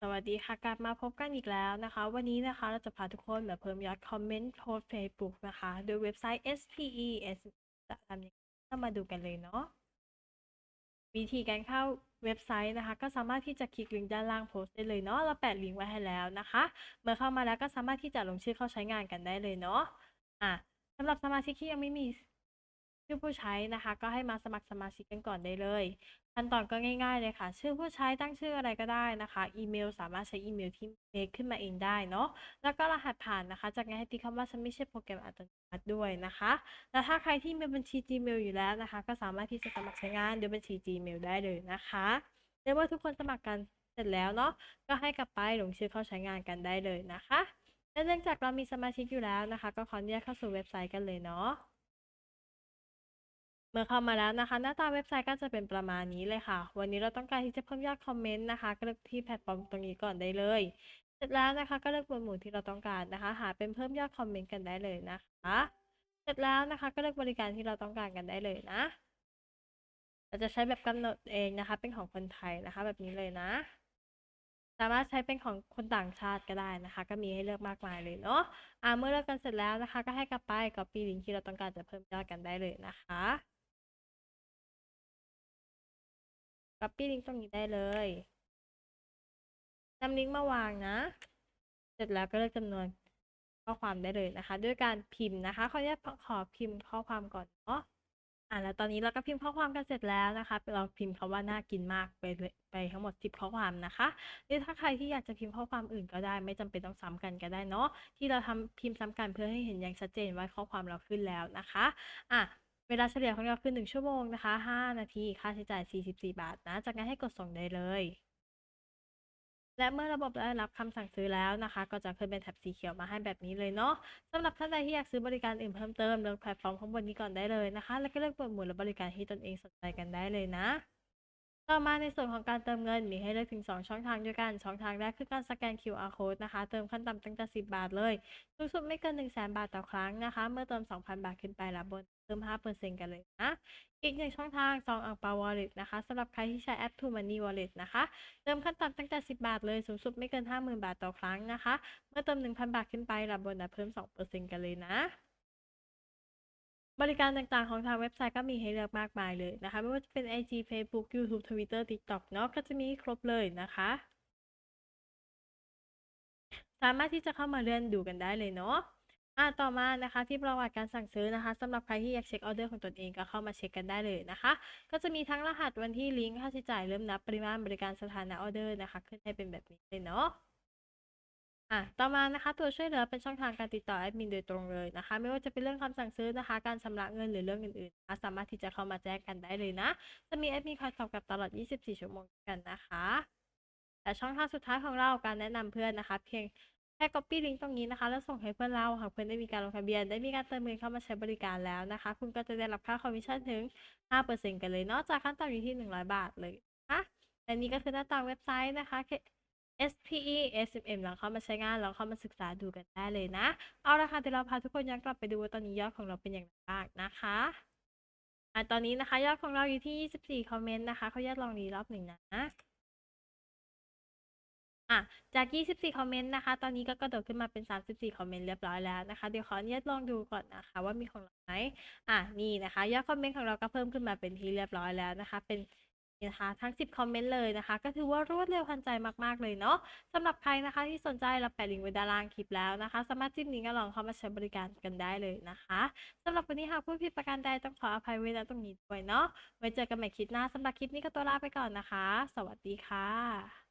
สวัสดีค่ะ กลับมาพบกันอีกแล้วนะคะ วันนี้นะคะเราจะพาทุกคนมาเพิ่มยอดคอมเมนต์โพสต์ Facebook นะคะ โดยเว็บไซต์ SPES จะทำยังไงก็มาดูกันเลยเนาะวิธีการเข้าเว็บไซต์นะคะ ก็สามารถที่จะคลิกลิงก์ด้านล่างโพสต์ได้เลยเนาะเราแปะลิงก์ไว้ให้แล้วนะคะ เมื่อเข้ามาแล้วก็สามารถที่จะลงชื่อเข้าใช้งานกันได้เลยเนาะอะสำหรับสมาชิกที่ยังไม่มี ชื่อผู้ใช้นะคะ ก็ให้มาสมัครสมาชิกกันก่อนได้เลยขั้นตอนก็ง่ายๆเลยค่ะ ชื่อผู้ใช้ตั้งชื่ออะไรก็ได้นะคะ อีเมลสามารถใช้อีเมลที่เมคขึ้นมาเองได้เนาะ แล้วก็รหัสผ่านนะคะ จากนั้นให้ติ๊กคำว่าฉันไม่ใช่โปรแกรมอัตโนมัติด้วยนะคะ แล้วถ้าใครที่มีบัญชี Gmail อยู่แล้วนะคะ ก็สามารถที่จะสมัครใช้งานด้วยบัญชี Gmail ได้เลยนะคะเรียกว่าทุกคนสมัครกันเสร็จแล้วเนาะ ก็ให้กลับไปลงชื่อเข้าใช้งานกันได้เลยนะคะและเนื่องจากเรามีสมาชิกอยู่แล้วนะคะ ก็ขออนุญาตเข้าสู่เว็บไซต์กันเลยเนาะ มื่อเข้ามาแล้วนะคะ หน้าตาเว็บไซต์ก็จะเป็นประมาณนี้เลยค่ะ วันนี้เราต้องการที่จะเพิ่มยอดคอมเมนต์นะคะ ก็เลือกที่แพลตฟอร์มตรงนี้ก่อนได้เลย เสร็จแล้วนะคะ ก็เลือกหมวดหมู่ที่เราต้องการนะคะ หาเป็นเพิ่มยอดคอมเมนต์กันได้เลยนะคะ เสร็จแล้วนะคะ ก็เลือกบริการที่เราต้องการกันได้เลยนะ เราจะใช้แบบกำหนดเองนะคะ เป็นของคนไทยนะคะ แบบนี้เลยนะ สามารถใช้เป็นของคนต่างชาติก็ได้นะคะ ก็มีให้เลือกมากมายเลยเนาะอ่าเมื่อเลือกกันเสร็จแล้วนะคะ ก็ให้กลับไป copy ลิงก์ที่เราต้องการจะเพิ่มยอดกันได้เลยนะคะ copy ลิงก์ตรงนี้ได้เลยนำลิงก์มาวางนะ เสร็จแล้วก็เลือกจำนวนข้อความได้เลยนะคะ ด้วยการพิมพ์นะคะขออนุญาตขอพิมพ์ข้อความก่อนเนาะอ่าแล้วตอนนี้เราก็พิมพ์ข้อความกันเสร็จแล้วนะคะ เราพิมพ์คำว่าน่ากินมากไปเลยไปทั้งหมด 10 ข้อความนะคะหรือถ้าใครที่อยากจะพิมพ์ข้อความอื่นก็ได้ ไม่จำเป็นต้องซ้ำกันก็ได้เนาะที่เราทำพิมพ์ซ้ำกันเพื่อให้เห็นอย่างชัดเจนว่าข้อความเราขึ้นแล้วนะคะอะ เวลาเฉลี่ยของเราคือ 1 ชั่วโมงนะคะ 5 นาที ค่าใช้จ่าย 44 บาทนะ จากนั้นให้กดส่งได้เลย และเมื่อระบบได้รับคำสั่งซื้อแล้วนะคะ ก็จะขึ้นเป็นแถบสีเขียวมาให้แบบนี้เลยเนาะสำหรับท่านใดที่อยากซื้อบริการอื่นเพิ่มเติมเลือกแพลตฟอร์มข้างบนนี้ก่อนได้เลยนะคะ แล้วก็เลือกหมวดหมู่และบริการที่ตนเองสนใจกันได้เลยนะ ต่อมาในส่วนของการเติมเงินมีให้เลือกถึง 2 ช่องทางด้วยกัน ช่องทางแรกคือการสแกน QR code นะคะ เติมขั้นต่ำตั้งแต่ 10 บาทเลยสูงสุดไม่เกิน 1 0 0 0 0 0 บาทต่อครั้งนะคะ เมื่อเติม 2,000 บาทขึ้นไปรับโบนเพิ่ม 5%กันเลยนะ อีกหนึ่งช่องทางซองอังเปา wallet นะคะสำหรับใครที่ใช้แอป True Money Wallet นะคะ เติมขั้นต่ำตั้งแต่ 10 บาทเลย สูงสุดไม่เกิน 50,000 บาทต่อครั้งนะคะ เมื่อเติม 1,000 บาทขึ้นไปรับโบนัสเพิ่ม 2%กันเลยนะ บริการต่างๆ ของทางเว็บไซต์ก็มีให้เลือกมากมายเลยนะคะ ไม่ว่าจะเป็น IG Facebook YouTube Twitter TikTok เนาะก็จะมีให้ครบเลยนะคะ สามารถที่จะเข้ามาเลื่อนดูกันได้เลยเนาะอะต่อมานะคะที่ประวัติการสั่งซื้อนะคะสำหรับใครที่อยากเช็คออเดอร์ของตนเองก็เข้ามาเช็คกันได้เลยนะคะ ก็จะมีทั้งรหัสวันที่ลิงก์ค่าใช้จ่ายเริ่มนับปริมาณบริการสถานะออเดอร์นะคะ ขึ้นให้เป็นแบบนี้เลยเนาะ อะต่อมานะคะ ตัวช่วยเหลือเป็นช่องทางการติดต่อแอดมินโดยตรงเลยนะคะ ไม่ว่าจะเป็นเรื่องคำสั่งซื้อนะคะ การชำระเงินหรือเรื่องอื่นๆนะคะสามารถที่จะเข้ามาแจ้งกันได้เลยนะ จะมีแอดมินคอยตอบกลับตลอด 24 ชั่วโมงกันนะคะ แต่ช่องทางสุดท้ายของเราการแนะนำเพื่อนนะคะ เพียงแค่ copy ลิงก์ตรงนี้นะคะ แล้วส่งให้เพื่อนเราหากเพื่อนได้มีการลงทะเบียน ได้มีการเติมเงินเข้ามาใช้บริการแล้วนะคะ คุณก็จะได้รับค่าคอมมิชชั่นถึง 5%กันเลยเนอกจากขั้นต่ำอยู่ที่ 100 บาทเลยนะคะและนี่ก็คือหน้าตาเว็บไซต์นะคะ SPE SMM ลองเข้ามาใช้งานลองเข้ามาศึกษาดูกันได้เลยนะ เอาละค่ะเดี๋ยวเราพาทุกคนย้อนกลับไปดูว่าตอนนี้ยอดของเราเป็นอย่างไรบ้างนะคะอะตอนนี้นะคะ ยอดของเราอยู่ที่ 24 คอมเมนต์นะคะเขายอดลองรีรอบหนึ่งนะอะจาก 24 คอมเมนต์นะคะ ตอนนี้ก็กระโดดขึ้นมาเป็น 34 คอมเมนต์เรียบร้อยแล้วนะคะ เดี๋ยวขออนุญาตลองดูก่อนนะคะ ว่ามีของเราไหมอะนี่นะคะ ยอดคอมเมนต์ของเราก็เพิ่มขึ้นมาเป็นที่เรียบร้อยแล้วนะคะ เป็น นะคะทั้ง 10 คอมเมนต์เลยนะคะ ก็ถือว่ารวดเร็วทันใจมาก ๆ เลยเนาะสำหรับใครนะคะที่สนใจเราแปะลิงก์ไว้ด้านล่างคลิปแล้วนะคะ สามารถจิ้มลิงก์ก็ลองเข้ามาใช้บริการกันได้เลยนะคะสำหรับวันนี้หากพูดผิดประการใดต้องขออภัยไว้ณตรงนี้ด้วยเนาะไว้เจอกันใหม่คลิปหน้าสำหรับคลิปนี้ก็ตัวลาไปก่อนนะคะ สวัสดีค่ะ